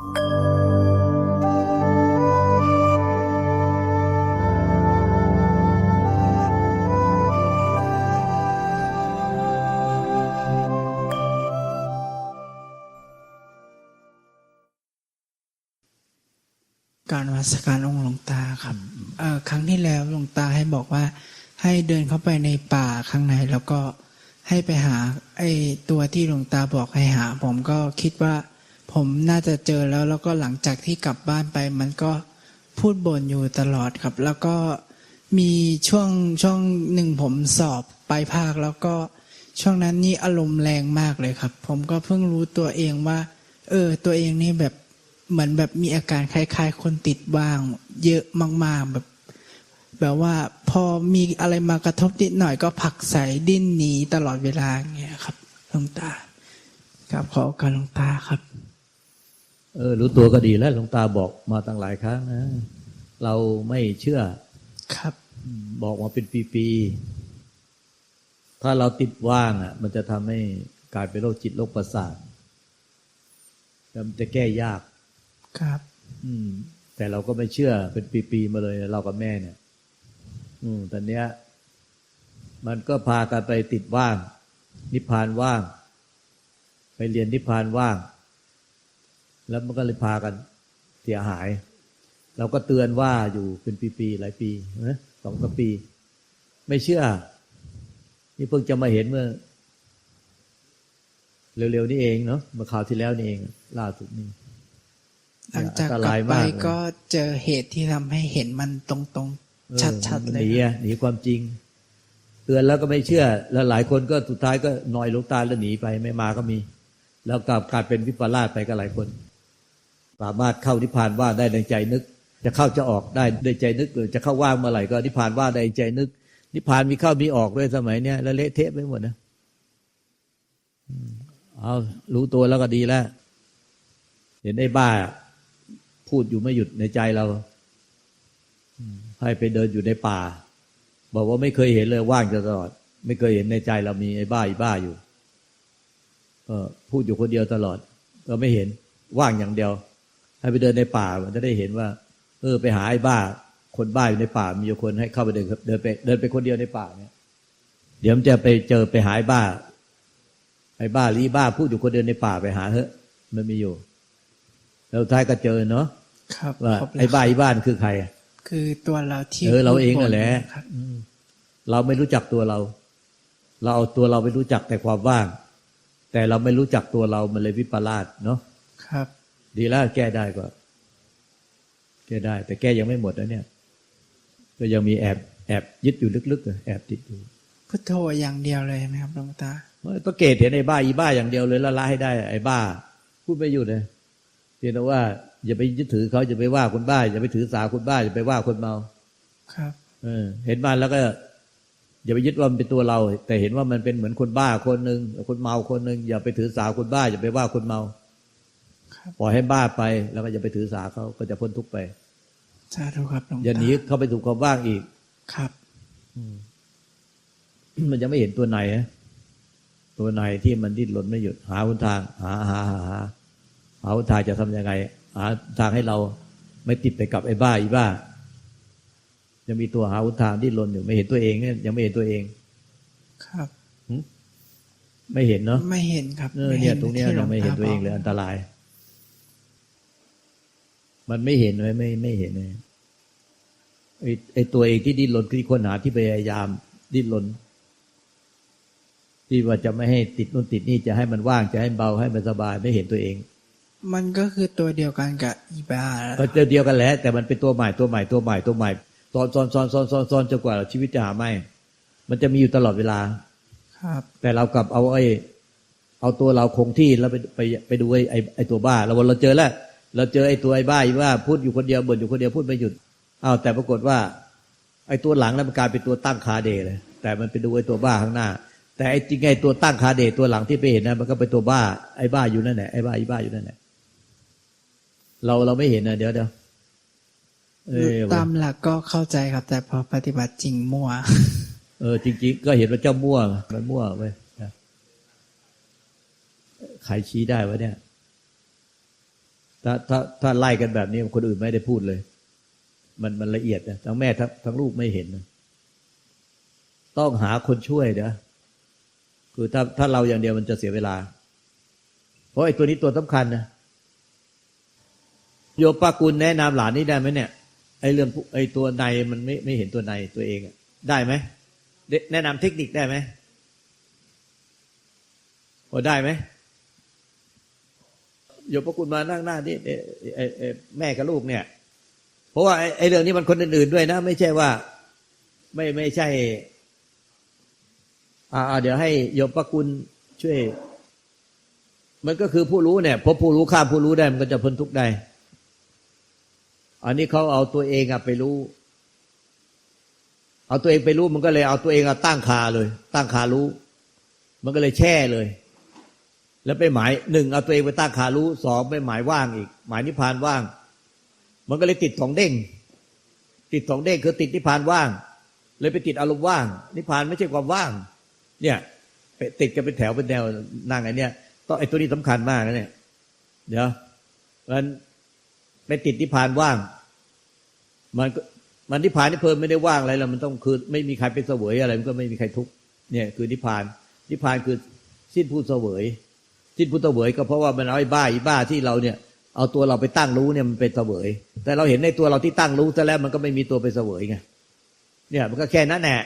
การนมัสการองค์หลวงตาครับครั้งที่แล้วหลวงตาให้บอกว่า ให้เดินเข้าไปในป่าข้างในแล้วก็ให้ไปหาไอ้ตัวที่หลวงตาบอกให้หา ผมก็คิดว่า ผมน่าจะเจอแล้วแล้วก็หลังจากที่กลับบ้านไป มันก็พูดบ่นอยู่ตลอดครับ แล้วก็มีช่วงช่วงหนึ่งผมสอบไปลายภาค แล้วก็ช่วงนั้นนี่อารมณ์แรงมากเลยครับ ผมก็เพิ่งรู้ตัวเองว่า เออ ตัวเองนี่แบบเหมือนแบบมีอาการคล้าย ๆ คนติดว่าง เยอะมากๆแบบ แบบว่าพอมีอะไรมากระทบนิดหน่อยก็ผักใส่ดิ้นหนีตลอดเวลาอย่างเงี้ยครับหลวงตาครับขอโอกาสหลวงตาครับ เออ รู้ตัวก็ดีแล้วหลวงตาบอกมาตั้งหลายครั้งนะเราไม่เชื่อครับ บอกมาเป็นปีๆถ้าเราติดว่างอะ มันจะทำให้กลายเป็นโรคจิตโรคประสาทแล้วมันจะแก้ยากครับ อืม แต่เราก็ไม่เชื่อเป็นปีๆมาเลย เรากับแม่เนี่ย อืมตอนเนี้ย มันก็พากันไปติดว่าง นิพพานว่าง ไปเรียนนิพพานว่าง แล้วมันก็เลยพากันเสียหาย เราก็เตือนว่าอยู่เป็นปีๆหลายปีนะสองสามปี ไม่เชื่อ นี่เพิ่งจะมาเห็นเมื่อ เร็วๆนี่เองเนาะเมื่อคราวที่แล้วนี่เอง ล่าสุดนี่หลังจากอันตกลัราบยไปมากเลยก็เจอเหตุที่ทำให้เห็นมันตรงออๆชัดๆมันเลหยนีครับอะหนีความจริง เตือนแล้วก็ไม่เชื่อ แล้วหลายคนก็สุดท้ายก็หนอยหลวงตาแล้วหนีไปไม่มาก็มี แล้วกลับกลายเป็นวิปลาสไปก็หลายคน สามารถเข้านิพพานว่าได้ในใจนึก จะเข้าจะออกได้ในใจนึกหรือจะเข้าว่างเมื่อไหร่ก็นิพพานว่าได้ในใจนึก นิพพานมีเข้ามีออกด้วยสมัยเนี้ยแล้วเละเทะไปหมดนะเอารู้ตัวแล้วก็ดีแล้ว เห็นไอ้บ้า พูดอยู่ไม่หยุดในใจเราให้ไปเดินอยู่ในป่า บอกว่าไม่เคยเห็นเลยว่างตลอด ไม่เคยเห็นในใจเรามีไอ้บ้าอีบ้าอยู่ก็พูดอยู่คนเดียวตลอดก็ไม่เห็นว่างอย่างเดียว ให้ไปเดินในป่ามันจะได้เห็นว่า เออ ไปหาไอ้บ้า คนบ้าอยู่ในป่า มีอยู่คนให้เข้าไปเดินเดินไปเดินไปคนเดียวในป่าเนี่ย เดี๋ยวมันจะไปเจอไปหาไอ้บ้า ไอ้บ้าลีบ้าพูดอยู่คนเดียวในป่าไปหาเถอะมันมีอยู่ แล้วท้ายก็เจอเนาะครับว่าครบแล้วไอ้บ้าไอ้บ้านคือใคร คือตัวเราที่เออเราเองพูดนั่นแหละครับอืมเราไม่รู้จักตัวเรา เราเอาตัวเราไปรู้จักแต่ความว่าง แต่เราไม่รู้จักตัวเรามันเลยวิปลาสเนาะครับ ดีแล้วแก้ได้ก็ แก้ได้ แต่แก้ยังไม่หมดนะเนี่ย ก็ยังมีแอบแอบยึดอยู่ลึกๆเลยแอบติดอยู่พุทโธอย่างเดียวเลยไหมครับหลวงตาต้องเกตเห็นไอ้บ้าอีบ้าอย่างเดียวเลยละละให้ได้ไอ้บ้า พูดไม่หยุดเลยเพียงแต่ว่า อย่าไปยึดถือเขาอย่าไปว่าคนบ้าอย่าไปถือสาคนบ้าอย่าไปว่าคนเมา ครับ เออ เห็นมันแล้วก็ อย่าไปยึดว่ามันเป็นตัวเรา แต่เห็นว่ามันเป็นเหมือนคนบ้าคนหนึ่งคนเมาคนหนึ่งอย่าไปถือสาคนบ้าอย่าไปว่าคนเมาครับ ปล่อยให้บ้าไปแล้วก็อย่าไปถือสาเขาก็จะพ้นทุกข์ไปสาธุครับหลวงตาอย่าหนีเข้าไปสู่ความว่างอีกครับมันจะไม่เห็นตัวไหนนะตัวไหนที่มันดิ้นรนไม่หยุด หาหนทาง หาหาหาหาหาหนทางจะทำยังไง หาทางให้เราไม่ติดไปกับไอ้บ้าอีบ้ายังมีตัวหาหนทางดิ้นรนอยู่ ไม่เห็นตัวเองเนี่ยยังไม่เห็นตัวเอง ครับไม่เห็นเนาะไม่เห็นครับเออเนี่ยตรงเนี้ยที่หลยังไม่เห็นตัวเองเลยบกอันตราย มันไม่เห็นเลยไม่ไม่เห็นเลยไอ้ไอ้ตัวเองที่ดิ้นรนที่ค้นหาที่พยายามดิ้นรนที่ว่าจะไม่ให้ติดนู่นติดนี่จะให้มันว่างจะให้เบาให้มันสบายไม่เห็นตัวเอง มันก็คือตัวเดียวกันกับอีบาก็เจอเดียวกันแหละแต่มันเป็นตัวใหม่ตัวใหม่ตัวใหม่ตัวใหม่ซ้อนซ้อนซ้อนซ้อนซ้อนซ้อนจนกว่าชีวิตจะหาไม่มันจะมีอยู่ตลอดเวลา ครับ แต่เรากลับเอาไอ้เอาตัวเราคงที่แล้วไปไปไปดูไอ้ไอ้ไอ้ตัวบ้าเราวันเราเจอแล้ว เราเจอไอ้ตัวไอ้บ้าอีว่าพูดอยู่คนเดียวบ่นอยู่คนเดียวพูดไม่หยุดอ้าวแต่ปรากฏว่า ไอ้ตัวหลังนั้นมันกลายเป็นตัวตั้งคาเดเลย แต่มันไปดูไอ้ตัวบ้าข้างหน้า แต่ไอ้จริงไอ้ตัวตั้งคาเดตัวหลังที่ไปเห็นนะมันก็เป็นตัวบ้าไอ้บ้าอยู่นั่นแหละไอ้บ้าอีบ้าอยู่นั่นแหละเราเราไม่เห็นนะเดี๋ยวเดี๋ยวเออตามหลักก็เข้าใจครับ แต่พอปฏิบัติจริงมั่ว เออ จริง ๆ ก็เห็นว่าเจ้ามั่วมันมั่วไปใครชี้ได้วะเนี่ย ถ้าถ้าถ้าไล่กันแบบนี้คนอื่นไม่ได้พูดเลย มันมันละเอียดนะทั้งแม่ทั้งทั้งลูกไม่เห็นนะต้องหาคนช่วยนะคือถ้าถ้าเราอย่างเดียวมันจะเสียเวลา เพราะไอ้ตัวนี้ตัวสำคัญนะโยปากุลแนะนำหลานนี่ได้ไหมเนี่ยไอ้เรื่องไอ้ตัวในมันไม่ไม่เห็นตัวในตัวเองได้ไหมแนะนำเทคนิคได้ไหมโอ้ได้ไหม โยมป้ากุลมานั่งหน้านี่แม่กับลูกเนี่ย เพราะว่าไอ้เรื่องนี้มันคนอื่นๆด้วยนะ ไม่ใช่ว่าไม่ไม่ใช่ อ่า เดี๋ยวให้โยมป้ากุลช่วย มันก็คือผู้รู้เนี่ยพอผู้รู้ข้ามผู้รู้ได้มันก็จะพ้นทุกข์ได้ อันนี้เขาเอาตัวเองอะไปรู้ เอาตัวเองไปรู้มันก็เลยเอาตัวเองอะตั้งคาเลย ตั้งคารู้ มันก็เลยแช่เลย แล้วไปหมายหนึ่งเอาตัวเองไปตั้งคารู้สองไปหมายว่างอีก หมายนิพพานว่าง มันก็เลยติดสองเด้ง ติดสองเด้งคือติดนิพพานว่าง เลยไปติดอารมณ์ว่าง นิพพานไม่ใช่ความว่าง เนี่ยไปติดกันเป็นแถวเป็นแนวนั่งไอ้เนี่ยต้องไอ้ตัวนี้สำคัญมากนะเนี่ย เดี๋ยวมันไปติดนิพพานว่าง มันก็มันนิพพานนี่เพิ่มไม่ได้ว่างอะไรแล้วมันต้องคือไม่มีใครเป็นเสวยอะไรมันก็ไม่มีใครทุกข์เนี่ย คือนิพพานนิพพานคือสิ้นผู้เสวย สิ้นผู้เสวยก็เพราะว่ามันเอาไอ้บ้าอีบ้าที่เราเนี่ย เอาตัวเราไปตั้งรู้เนี่ยมันเป็นเสวย แต่เราเห็นในตัวเราที่ตั้งรู้ซะแล้วมันก็ไม่มีตัวไปเสวยไงเนี่ย มันก็แค่นั้นแหละ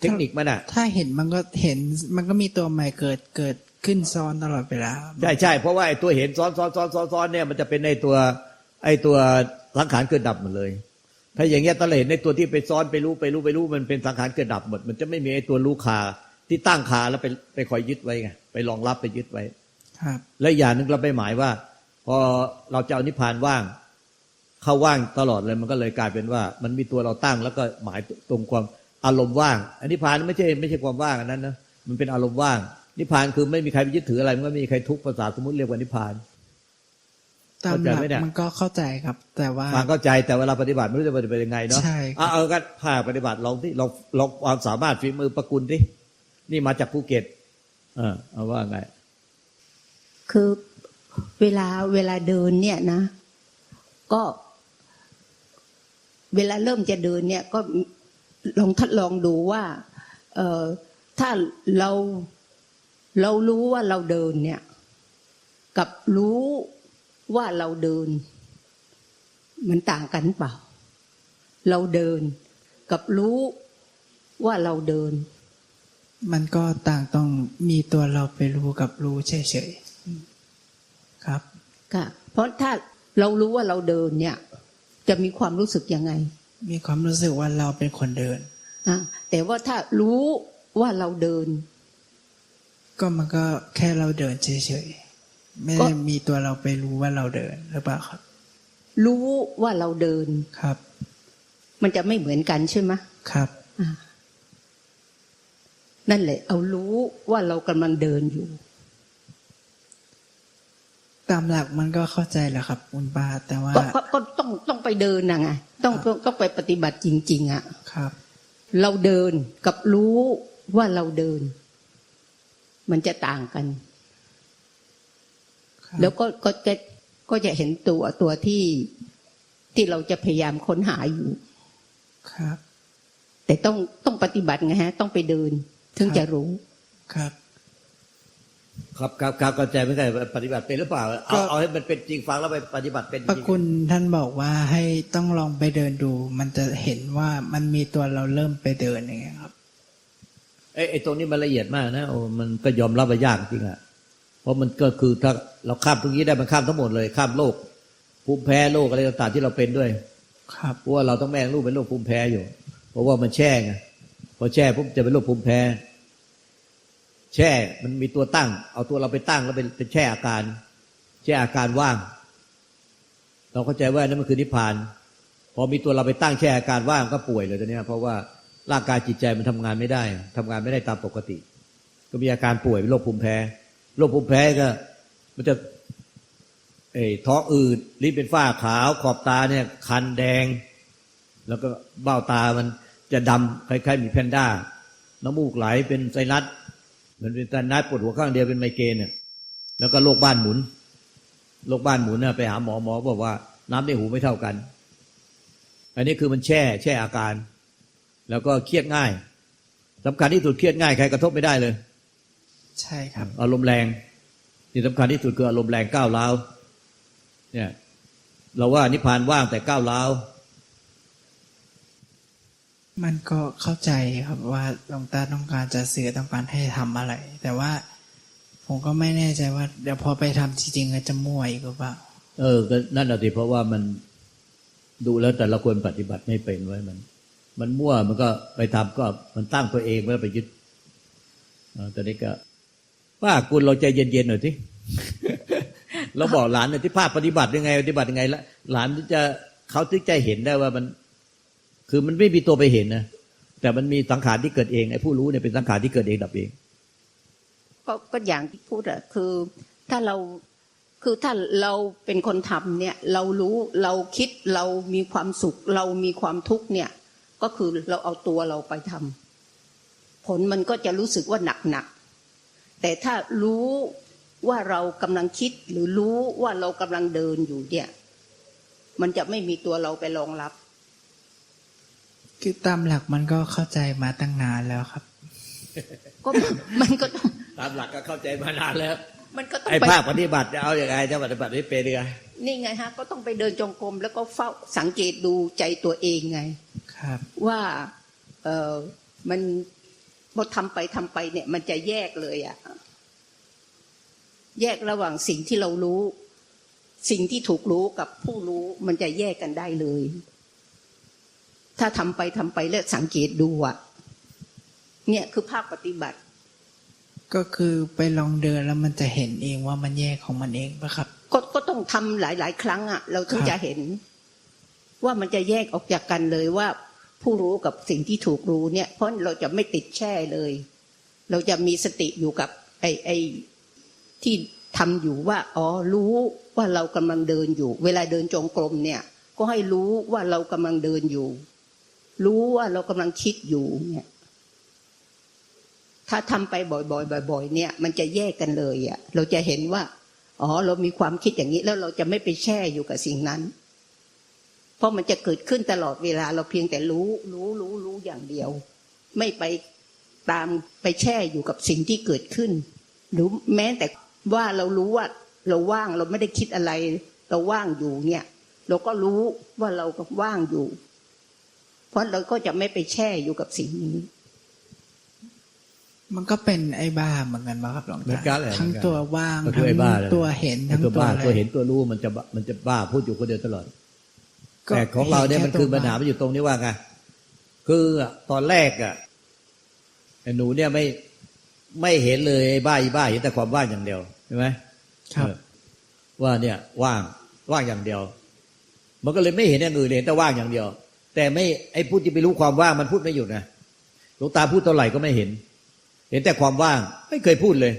เทคนิคมันอะ ถ้าเห็นมันก็เห็นมันก็มีตัวใหม่เกิดเกิดขึ้นซ้อนตลอดเวลาใช่ใช่เพราะว่าไอ้ตัวเห็นซ้อนซ้อนซ้อนซ้อนซ้อนเนี่ยมันจะเป็นในตัวไอ้ตัวสังขารเกิดดับหมดเลย ถ้าอย่างเงี้ยตอนเราเห็นในตัวที่ไปซ้อนไปรู้ไปรู้ไปรู้มันเป็นสังขารเกิดดับหมด มันจะไม่มีไอ้ตัวรู้คาที่ตั้งคาแล้วไปไปคอยยึดไว้ไงไปรองรับไปยึดไว้ครับ และอย่างหนึ่งเราไปหมายว่า พอเราจะเอานิพพานว่าง เข้าว่างตลอดเลยมันก็เลยกลายเป็นว่า มันมีตัวเราตั้งแล้วก็หมายตรงความอารมณ์ว่างอันนิพพานไม่ใช่ไม่ใช่ความว่างอันนั้นนะมันเป็นอารมณ์ว่าง นิพพานคือไม่มีใครไปยึดถืออะไรมันก็ไม่มีใครทุกข์ภาษาสมมติเรียกว่านิพพานตามหลักเข้าใจไหมเนี่ยมันก็เข้าใจครับ แต่ว่าฟังเข้าใจแต่เวลาปฏิบัติไม่รู้จะปฏิบัติยังไงเนาะใช่ครับเอาเอากันภาคปฏิบัติลองที่ลองลองความสามารถฝีมือประกุลที่นี่มาจากภูเก็ต เออเอาว่าไง คือเวลาเวลาเดินเนี่ยนะ ก็ เวลาเริ่มจะเดินเนี่ย ก็ลองทดลองดูว่า เออถ้าเราเรารู้ว่าเราเดินเนี่ย กับรู้ว่าเราเดิน มันต่างกันเปล่า เราเดิน กับรู้ว่าเราเดิน มันก็ต่างต้องมีตัวเราไปรู้กับรู้เฉยๆ ครับค่ะเพราะถ้าเรารู้ว่าเราเดินเนี่ย จะมีความรู้สึกยังไง มีความรู้สึกว่าเราเป็นคนเดินอะแต่ว่าถ้ารู้ว่าเราเดิน ก็มันก็แค่เราเดินเฉยๆไม่ได้มีตัวเราไปรู้ว่าเราเดินหรือเปล่าครับ รู้ว่าเราเดินครับ มันจะไม่เหมือนกันใช่ไหมครับอะนั่นแหละ เอารู้ว่าเรากำลังเดินอยู่ ตามหลักมันก็เข้าใจแหละครับ คุณป้าแต่ว่าก็ก็ก็ต้องต้องไปเดินนะไงต้องต้องต้องไปปฏิบัติจริง ๆ อะครับ เราเดินกับรู้ว่าเราเดิน มันจะต่างกันครับแล้วก็ก็จะก็จะเห็นตัวตัวที่ที่เราจะพยายามค้นหาอยู่ครับ แต่ต้องต้องปฏิบัติไงฮะ ต้องไปเดิน ถึงจะรู้ครับ ครับครับครับเข้าใจไม่ใช่ปฏิบัติเป็นหรือเปล่าก็เอาเอาให้มันเป็นจริงฟังแล้วไปปฏิบัติเป็นจปะริงคุณท่านบอกว่าให้ต้องลองไปเดินดู มันจะเห็นว่ามันมีตัวเราเริ่มไปเดินอย่างเงี้ยครับไอ้ไอ้ตรงนี้มันละเอียดมากนะโอ้มันก็ยอมรับว่ายากจริงอะเพราะมันก็คือถ้าเราข้ามตรงนี้ได้มันข้ามทั้งหมดเลยข้ามโลกภูมิแพ้โรคอะไรต่างๆที่เราเป็นด้วย ครับเพราะว่าเราต้องแม่งลูกเป็นโรคภูมิแพ้อยู่ เพราะว่ามันแช่ไงพอแช่ปุ๊บจะเป็นโรคภูมิแพ้ แช่ มันมีตัวตั้ง เอาตัวเราไปตั้งแล้วเป็นเป็นแช่อาการ แช่อาการว่าง เราเข้าใจว่านั่นมันคือนิพพาน พอมีตัวเราไปตั้งแช่อาการว่างก็ป่วยเลยตอนนี้เพราะว่าร่างกายจิตใจมันทำงานไม่ได้ทำงานไม่ได้ตามปกติ ก็มีอาการป่วยเป็นโรคภูมิแพ้โรคภูมิแพ้ก็ มันจะเอ้ท้องอืดลิ้นเป็นฝ้าขาว ขอบตาเนี่ย คันแดง แล้วก็เบ้าตามันจะดำคล้ายๆมีแพนด้าน้ำมูกไหลเป็นไซนัส มันเป็นไซนัสปวดหัวข้างเดียวเป็นไมเกรนเนี่ยแล้วก็โรคบ้านหมุนโรคบ้านหมุนนะไปหาหมอหมอบอกว่าน้ำในหูไม่เท่ากัน อันนี้คือมันแช่แช่อาการ แล้วก็เครียดง่ายสำคัญที่สุดเครียดง่ายใครกระทบไม่ได้เลย ใช่ครับ อารมณ์แรงที่สำคัญที่สุดคืออารมณ์แรงก้าวร้าวเนี่ย เราว่านิพพานว่างแต่ก้าวร้าว มันก็เข้าใจครับว่าหลวงตาต้องการจะสื่อต้องการให้ทำอะไร แต่ว่าผมก็ไม่แน่ใจว่า เดี๋ยวพอไปทำจริงๆจะมั่วอีกหรือเปล่าเออ ก็นั่นแหะสิเพราะว่ามันดูแล้วแต่ละคนปฏิบัติไม่เป็นไว้มัน มันมั่วมันก็ไปทำก็มันตั้งตัวเองไม่ไปยึดอตอนนี้ก็ป้ากุลเราใจเย็นๆหน่อยที่เราบอกหลานหน่อยที่ภาคปฏิบัติยังไง ปฏิบัติยังไงละหลานจะเขาถึงจเห็นได้ว่ามัน คือมันไม่มีตัวไปเห็นนะแต่มันมีสังขารที่เกิดเองไอ้ผู้รู้เนี่ยเป็นสังขารที่เกิดเองดับเอง ก็ก็อย่างที่พูดอะคือ ถ้าเราคือถ้าเราเป็นคนทำเนี่ย เรารู้เราคิดเรามีความสุข เรามีความทุกข์เนี่ย ก็คือเราเอาตัวเราไปทำผลมันก็จะรู้สึกว่าหนักหนักแต่ถ้ารู้ว่าเรากำลังคิดหรือรู้ว่าเรากำลังเดินอยู่เนี่ย มันจะไม่มีตัวเราไปรองรับ คือตามหลักมันก็เข้าใจมาตั้งนานแล้วครับ ก็มันก็ต้องตามหลักก็เข้าใจมานานแล้ว มันก็ต้องไอ้ไปภาคปฏิบัติจะเอาอย่างไรจะปฏิบัติไม่เป็นยังไงนี่ไงฮะ ก็ต้องไปเดินจงกรมแล้วก็เฝ้าสังเกตดูใจตัวเองไง ครับ ว่าเออมันพอทำไปทำไปเนี่ย มันจะแยกเลยอะแยกระหว่างสิ่งที่เรารู้ สิ่งที่ถูกรู้กับผู้รู้มันจะแยกกันได้เลย ถ้าทำไปทำไปแล้วสังเกตดูอะเนี่ยคือภาคปฏิบัติ ก็คือไปลองเดินแล้วมันจะเห็นเองว่ามันแยกของมันเองปะครับ ก็ก็ต้องทำหลาย ๆ ครั้งอะเราถึงครับจะเห็น ว่ามันจะแยกออกจากกันเลยว่า ผู้รู้กับสิ่งที่ถูกรู้เนี่ย เพราะเราจะไม่ติดแช่เลย เราจะมีสติอยู่กับ ไอ้ไอ้ที่ทำอยู่ว่าอ๋อรู้ว่าเรากำลังเดินอยู่ เวลาเดินจงกรมเนี่ย ก็ให้รู้ว่าเรากำลังเดินอยู่ รู้ว่าเรากำลังคิดอยู่เนี่ย ถ้าทำไปบ่อยๆบ่อยๆเนี่ย มันจะแยกกันเลยอะ่ะ เราจะเห็นว่า อ๋อ เรามีความคิดอย่างนี้ แล้วเราจะไม่ไปแช่อยู่กับสิ่งนั้น เพราะมันจะเกิดขึ้นตลอดเวลา เราเพียงแต่รู้ รู้รู้รู้อย่างเดียว ไม่ไปตามไปแช่อยู่กับสิ่งที่เกิดขึ้น หรือแม้แต่ว่าเรารู้ว่า เราว่างเราไม่ได้คิดอะไร เราว่างอยู่เนี่ย เราก็รู้ว่าเราก็ว่างอยู่ เพราะเราก็จะไม่ไปแช่อยู่กับสิ่งนี้ มันก็เป็นไอ้บ้าเหมือนกันปะครับหลวงเหมือนตากันแหละทั้งเหมือนกันตัวว่างก็คือทั้งไอ้บ้าเลยตัวเห็นทั้งตัวตัวบ้าอะไรตัวเห็นตัวรู้มันจะบ้ามันจะบ้าพูดอยู่คนเดียวตลอดก็แต่ของเราเนี่ยมันคือแตัวปัญหามันอยู่ตรงนี้ว่าไงคือตอนแรกอะไอ้หนูเนี่ยไม่ไม่เห็นเลยไอ้บ้าอีบ้าเห็นแต่ความว่างอย่างเดียวใช่ไหมครับเออว่าเนี่ยว่างว่างอย่างเดียว มันก็เลยไม่เห็นอย่างอื่นเห็นแต่ว่างอย่างเดียว แต่ไม่ไอ้พูดที่ไปรู้ความว่างมันพูดไม่หยุดนะหลวงตาพูดเท่าไหร่ก็ไม่เห็น เห็นแต่ความว่างไม่เคยพูดเลย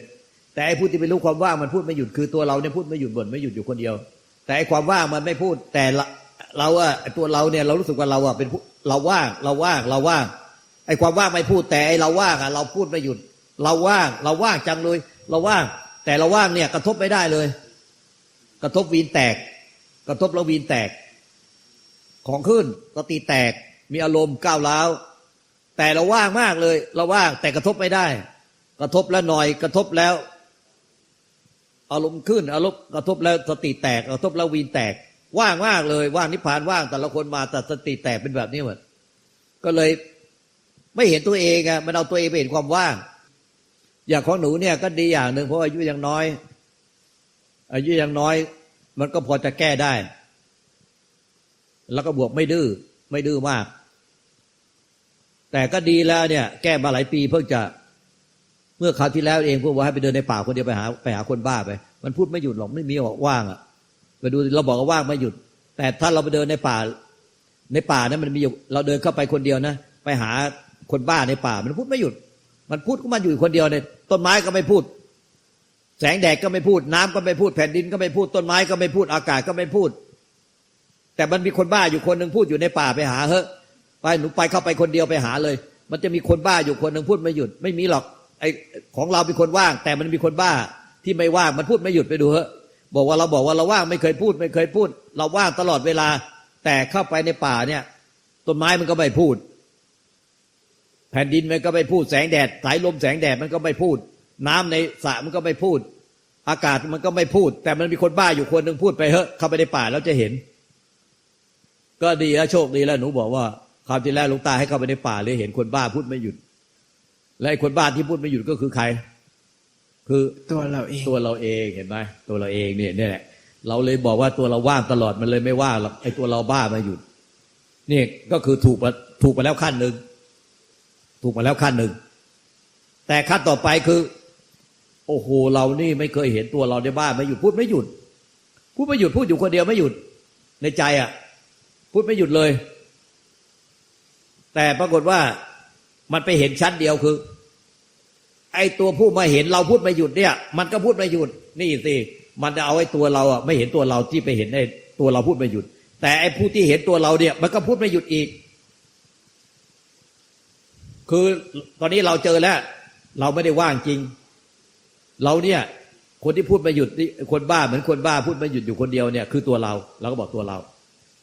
แต่ไอ้พูดที่ไปรู้ความว่างมันพูดไม่หยุดคือตัวเราเนี่ยพูดไม่หยุดบ่นไม่หยุดอยู่คนเดียว แต่ไอ้ความว่างมันไม่พูด แต่เราอะตัวเราเนี่ยเรารู้สึกว่าเราอะเป็นเราว่างเราว่างเราว่างไอ้ความว่างไม่พูดแต่ไอ้เราว่างอะเราพูดไม่หยุด เราว่างเราว่างจังเลย เราว่าง แต่เราว่างเนี่ยกระทบไม่ได้เลย กระทบวีนแตก กระทบแล้ววีนแตก ของขึ้นก็ตีแตกมีอารมณ์ก้าวร้าวแต่เราว่างมากเลย เราว่างแต่กระทบไม่ได้ กระทบแล้วหน่อยกระทบแล้ว อารมณ์ขึ้น อารมณ์กระทบแล้วสติแตกกระทบแล้ววีนแตก ว่างมากเลย ว่างนิพพานว่างแต่ละคนมาแต่สติแตกเป็นแบบนี้หมดก็เลยไม่เห็นตัวเองอะมันเอาตัวเองไปเห็นความว่าง อย่างของหนูเนี่ยก็ดีอย่างหนึ่งเพราะอายุยังน้อย อายุยังน้อย มันก็พอจะแก้ได้ แล้วก็บวกไม่ดื้อไม่ดื้อมาก แต่ก็ดีแล้วเนี่ย แก้มาหลายปีเพิ่งจะเมื่อคราวที่แล้วเองพูดว่าให้ไปเดินในป่าคนเดียวไปหาไปหาคนบ้าไป มันพูดไม่หยุดหรอกไม่มีบอกว่างอะไปดูเราบอกว่าว่างไม่หยุด แต่ถ้าเราไปเดินในป่า ในป่านั้นมันมีอยู่เราเดินเข้าไปคนเดียวนะไปหาคนบ้าในป่า มันพูดไม่หยุด มันพูดก็มันอยู่คนเดียวเนี่ยต้นไม้ก็ไม่พูด แสงแดดก็ไม่พูด น้ำก็ไม่พูดแผ่นดินก็ไม่พูดต้นไม้ก็ไม่พูดอากาศก็ไม่พูด แต่มันมีคนบ้าอยู่คนหนึ่งพูดอยู่ในป่าไปหาเฮ้ไปหนูไปเข้าไปคนเดียวไปหาเลย มันจะมีคนบ้าอยู่คนหนึ่งพูดไม่หยุด ไม่มีหรอกไอของเราเป็นคนว่าง แต่มันมีคนบ้าที่ไม่ว่างมันพูดไม่หยุดไปดูเฮ้บอกว่าเราบอกว่าเราว่างไม่เคยพูดไม่เคยพูด เราว่างตลอดเวลา แต่เข้าไปในป่าเนี่ยต้นไม้มันก็ไม่พูด แผ่นดินมันก็ไม่พูดแสงแดดสายลมแสงแดดมันก็ไม่พูด น้ำในสระมันก็ไม่พูด อากาศมันก็ไม่พูด แต่มันมีคนบ้าอยู่คนหนึ่งพูดไปเฮ้เข้าไปในป่าแล้วจะเห็น ก็ดีแล้วโชคดีแล้วหนูบอกว่าความที่แล้วหลวงตาให้เข้าไปในป่าเลยเห็นคนบ้าพูดไม่หยุด และไอ้คนบ้าที่พูดไม่หยุดก็คือใคร คือตัวเราเองตัวเราเองเห็นไหมตัวเราเองเนี่ยเนี่ยแหละเราเลยบอกว่าตัวเราว่างตลอดมันเลยไม่ว่างหรอกไอ้ตัวเราบ้ามาหยุดนี่ก็คือถูกมาถูกมาแล้วขั้นหนึ่งถูกมาแล้วขั้นหนึ่งแต่ขั้นต่อไปคือ โอ้โหเรานี่ไม่เคยเห็นตัวเราในบ้าไม่หยุดพูดไม่หยุดพูดไม่หยุดพูดอยู่คนเดียวไม่หยุดในใจอะ พูดไม่หยุดเลย แต่ปรากฏว่ามันไปเห็นชั้นเดียวคือ ไอ้ตัวผู้มาเห็นเราพูดไม่หยุดเนี่ย มันก็พูดไม่หยุด นี่สิมันจะเอาไอ้ตัวเราอะไม่เห็นตัวเราที่ไปเห็นไอ้ตัวเราพูดไม่หยุด แต่ไอ้ผู้ที่เห็นตัวเราเนี่ย มันก็พูดไม่หยุดอีก คือตอนนี้เราเจอแล้ว เราไม่ได้ว่างจริง เราเนี่ย คนที่พูดไม่หยุดนี่คนบ้าเหมือนคนบ้าพูดไม่หยุดอยู่คนเดียวเนี่ย คือตัวเราเราก็บอกตัวเรา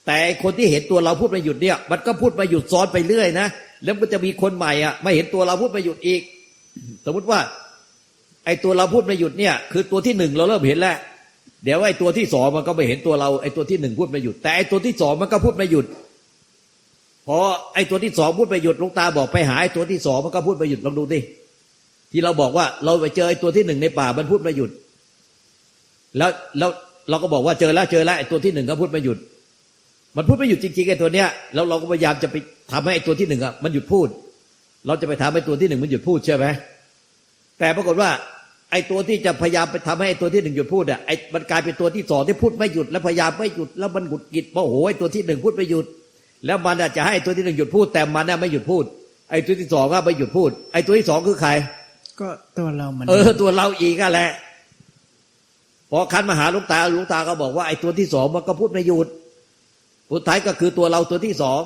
แต่คนที่เห็นตัวเราพูดไม่หยุดเนี่ย มันก็พูดไม่หยุดซ้อนไปเรื่อยนะแล้วมันจะมีคนใหม่อะไม่เห็นตัวเราพูดไม่หยุดอีก สมมติว่า ไอ้ตัวเราพูดไม่หยุดเนี่ย คือตัวที่หนึ่งเราเริ่มเห็นแล้วเดี๋ยวไอ้ตัวที่สองมันก็ไม่เห็นตัวเราไอ้ตัวที่หนึ่งพูดไม่หยุด แต่ไอ้ตัวที่สองมันก็พูดไม่หยุดพอไอ้ตัวที่สองพูดไม่หยุดลวงตาบอกไปหาไอ้ตัวที่สองมันก็พูดไม่หยุดลองดูดิที่เราบอกว่าเราไปเจอไอ้ตัวที่หนึ่งในป่ามันพูดไม่หยุด แล้วแล้วเราก็บอกว่าเจอแล้วเจอแล้วไอ้ตัวที่หนึ่งก็พูดไม่หยุด มันพูดไม่หยุดจริงๆไอ้ตัวเนี้ยแล้วเราก็พยายามจะไปทำให้ไอ้ตัวที่หนึ่งอะมันหยุดพูด เราจะไปทำให้ตัวที่หนึ่งมันหยุดพูดใช่ไหมแต่ปรากฏว่า ไอ้ตัวที่จะพยายามไปทำให้ไอ้ตัวที่หนึ่งหยุดพูดอะไอ้มันกลายเป็นตัวที่สองที่พูดไม่หยุดแล้วพยายามไม่หยุดแล้วมันหงุดหงิดโมโหไอ้ตัวที่หนึ่งพูดไม่หยุด แล้วมันอะจะให้ไอ้ตัวที่หนึ่งหยุดพูด แต่มันน่ะไม่หยุดพูด ไอ้ตัวที่สองก็ไม่หยุดพูด ไอ้ตัวที่สองคือใคร ก็ตัวเราเหมือนเออตัวเราอีกอะแหละพอคันมาหาหลุงตาหลุงตาก็บอกว่าไอ้ตัวที่สองมันก็พูดไม่หยุด สุดท้ายก็คือตัวเราตัวที่สอง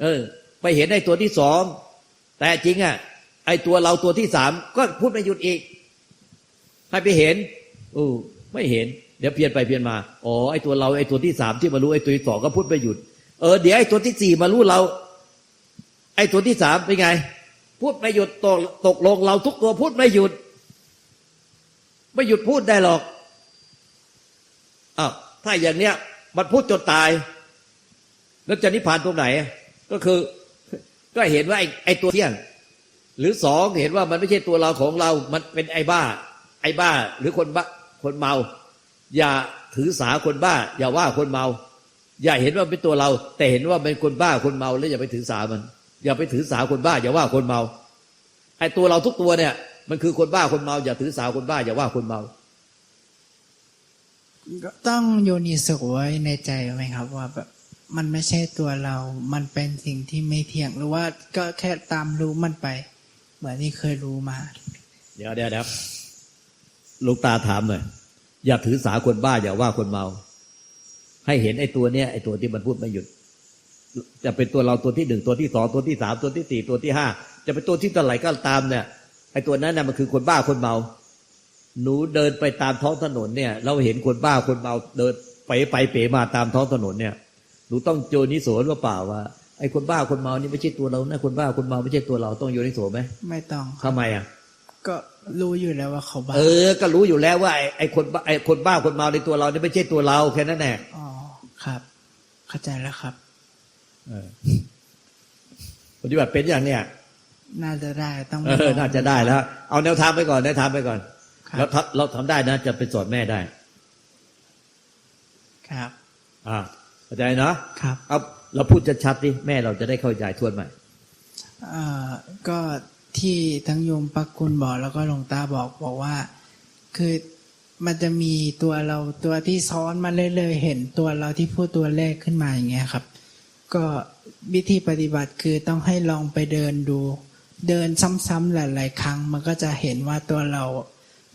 เออ ไปเห็นไอ้ตัวที่สองแต่จริงอะไอ้ตัวเราตัวที่สามก็พูดไม่หยุดอีกให้ไปเห็นออไม่เห็น เดี๋ยวเพียนไปเพียนมาอ๋อไอ้ตัวเราไอ้ตัวที่สามที่มารู้ไอ้ตัวที่สองก็พูดไม่หยุดเออเดี๋ยวไอ้ตัวที่สี่มารู้เรา ไอ้ตัวที่สามเป็นไง พูดไม่หยุดตกตกลงเราทุกตัวพูดไม่หยุด ไม่หยุดพูดได้หรอกอ้าวถ้าอย่างเนี้ย มันพูดจนตาย แล้วจะนิพพานตรงไหน ก็คือ ก็เห็นว่าไอ้ไอตัวเที่ยง หรือสองเห็นว่ามันไม่ใช่ตัวเราของเรา มันเป็นไอ้บ้า ไอ้บ้า หรือคนบ้าคนเมา อย่าถือสาคนบ้า อย่าว่าคนเมา อย่าเห็นว่าเป็นตัวเรา แต่เห็นว่าเป็นคนบ้าคนเมาแล้วอย่าไปถือสามัน อย่าไปถือสาคนบ้า อย่าว่าคนเมาไอ้ตัวเราทุกตัวเนี่ย มันคือคนบ้าคนเมา อย่าถือสาคนบ้า อย่าว่าคนเมา ต้องโยนิโสไว้ในใจไหมครับว่าแบบมันไม่ใช่ตัวเรา มันเป็นสิ่งที่ไม่เที่ยง หรือว่าก็แค่ตามรู้มันไป เหมือนที่เคยรู้มา เดี๋ยวเดี๋ยวเดี๋ยวลูกตาถามหน่อย อย่าถือสาคนบ้าอย่าว่าคนเมา ให้เห็นไอ้ตัวเนี้ยไอ้ตัวที่มันพูดไม่หยุด จะเป็นตัวเราตัวที่หนึ่งตัวที่สองตัวที่สามตัวที่สี่ตัวที่ห้าจะเป็นตัวที่เท่าไหร่ก็ตามเนี่ยไอ้ตัวนั้นน่ะมันคือคนบ้าคนเมา หนูเดินไปตามท้องถนนเนี่ย เราเห็นคนบ้าคนเมาเดินไปไปเป๋มาตามท้องถนนเนี่ยหนูต้องโยนิโสว่าเปล่าว่าไอ้คนบ้าคนเมานี่ไม่ใช่ตัวเรานะคนบ้าคนเมาไม่ใช่ตัวเราต้องโยนิโสไหมไม่ต้องครับทำไมอะ ก็รู้อยู่แล้วว่าเขาบ้าเออ ก็รู้อยู่แล้วว่าไอ้ไอ้คนบ้าไอ้คนบ้าคนเมาในตัวเรานี่ไม่ใช่ตัวเราแค่นั้นแหละอ๋อครับ เข้าใจแล้วครับเออปฏิบัติเป็นอย่างเนี้ยน่าจะได้ต้องเออน่าจะได้แล้ว เอาแนวทางไปก่อนแนวทางไปก่อนครั แล้บวถ้าเราทำได้นะ จะไปสอนแม่ได้ ครับ อ่าเข้าใจเนาะครับเอาเราพูดชัดๆดิแม่เราจะได้เข้าใจทวนใหม่เอ่อก็ที่ทั้งโยมปักกุลบอกแล้วก็หลวงตาบอกบอกว่า คือมันจะมีตัวเราตัวที่ซ้อนมาเรื่อยๆเห็นตัวเราที่พูดตัวแรกขึ้นมาอย่างเงี้ยครับ ก็วิธีปฏิบัติคือต้องให้ลองไปเดินดู เดินซ้ำๆหลาย ๆ ครั้ง มันก็จะเห็นว่าตัวเรา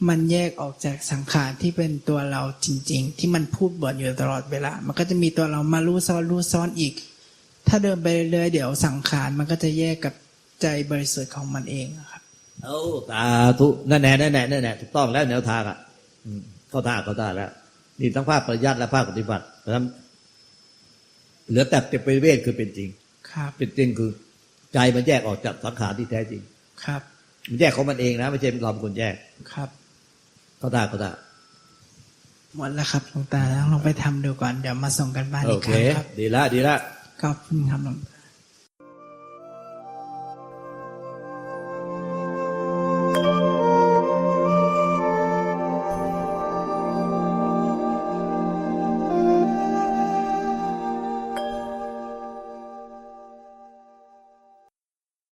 มันแยกออกจากสังขารที่เป็นตัวเราจริง ๆ ที่มันพูดบ่นอยู่ตลอดเวลา มันก็จะมีตัวเรามารู้ซ้อนรู้ซ้อนอีก ถ้าเดินไปเรื่อยๆเดี๋ยวสังขารมันก็จะแยกกับใจบริสุทธิ์ของมันเองอะครับเอาสาธุนั่นแน่นั่นแน่นั่นแน่ถูกต้องแล้วแนวทางอะอืมเข้าท่าเข้าท่าแล้ว นี่ทั้งภาคปริยัติและภาคปฏิบัติเพราะฉะนั้นเหลือแต่เต็มไปเวทคือเป็นจริง ครับ เป็นจริงคือ ใจมันแยกออกจากสังขารที่แท้จริง ครับ มันแยกของมันเองนะไม่ใช่เราเป็นคนแยกครับ เข้าท่าเข้าท่าหมดแล้วครับหลวงตาต้องลองไปทำดูก่อนเดี๋ยวมาส่งกันบ้านโออีกคเครั้งครับ ดีละดีละขอบคุณครับหลวงตา